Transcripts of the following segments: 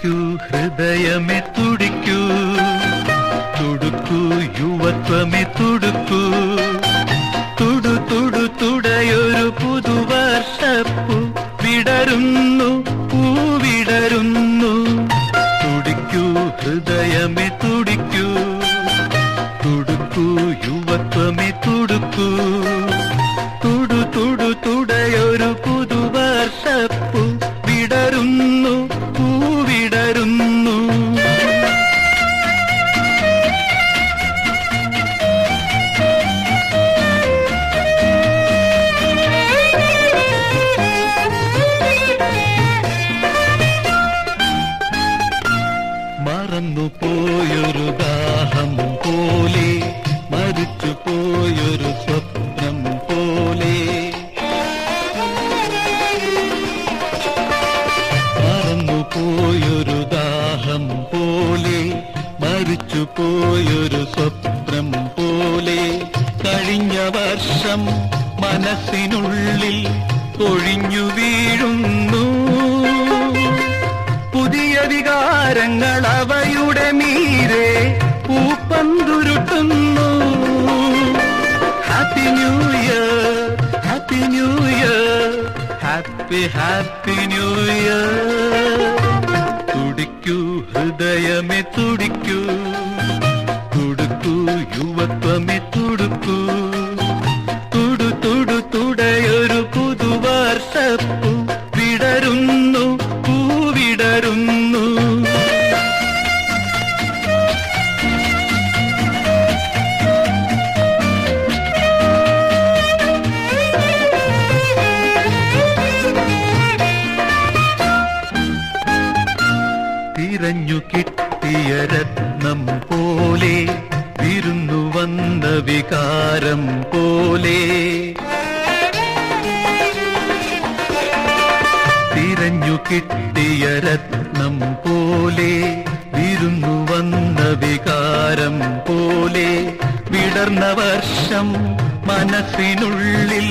തുടിക്കൂ ഹൃദയമേ തുടിക്കൂ. തുടുക്കൂ യുവത്വമേ തുടുക്കൂ. തുടു തുടു തുടയൊരു പുതുവർഷപ്പു വിടരുന്നു പൂവിടരുന്നു തുടിക്കൂ ഹൃദയമേ തുടിക്കൂ. തുടുക്കൂ യുവത്വമേ തുടുക്കൂ. പോയൊരു ദാഹം പോലെ മരിച്ചു പോയൊരു സ്വപ്നം പോലെ. മറന്നു പോയൊരു ദാഹം പോലെ മരിച്ചു പോയൊരു സ്വപ്നം പോലെ. കഴിഞ്ഞ വർഷം മനസ്സിനുള്ളിൽ കൊഴിഞ്ഞു വീഴുന്നു. പുതിയ വികാരങ്ങൾ അവയുടെ മീരെ പൂപ്പന്തുരുട്ടുന്നു. Happy new year happy new year happy happy new year തുടിക്കൂ ഹൃദയമേ തുടിക്കൂ. തുടുക്കൂ യുവത്വമേ തുടുക്കൂ. തുടു തുടു തുടയൊരു പുതുവർഷപ്പു. തിരഞ്ഞു കിട്ടിയ രത്നം പോലെ വിരുന്നു വന്ന വികാരം പോലെ. തിരഞ്ഞു കിട്ടിയ രത്നം പോലെ വിരുന്നു വന്ന വികാരം പോലെ. വിടർന്ന വർഷം മനസ്സിനുള്ളിൽ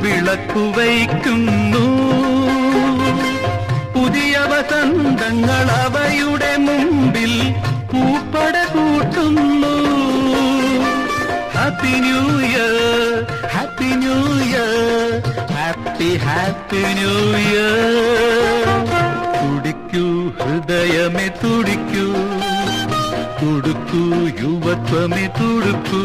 വിളക്കു വയ്ക്കുന്നു. പുതിയ വസന്തങ്ങൾ അവയുടെ മുമ്പിൽ പൂപ്പട കൂട്ടുന്നു. Happy new year happy new year happy happy new year തുടിക്കൂ ഹൃദയമേ തുടിക്കൂ. തുടുക്കൂ യുവത്വമേ തുടുക്കൂ.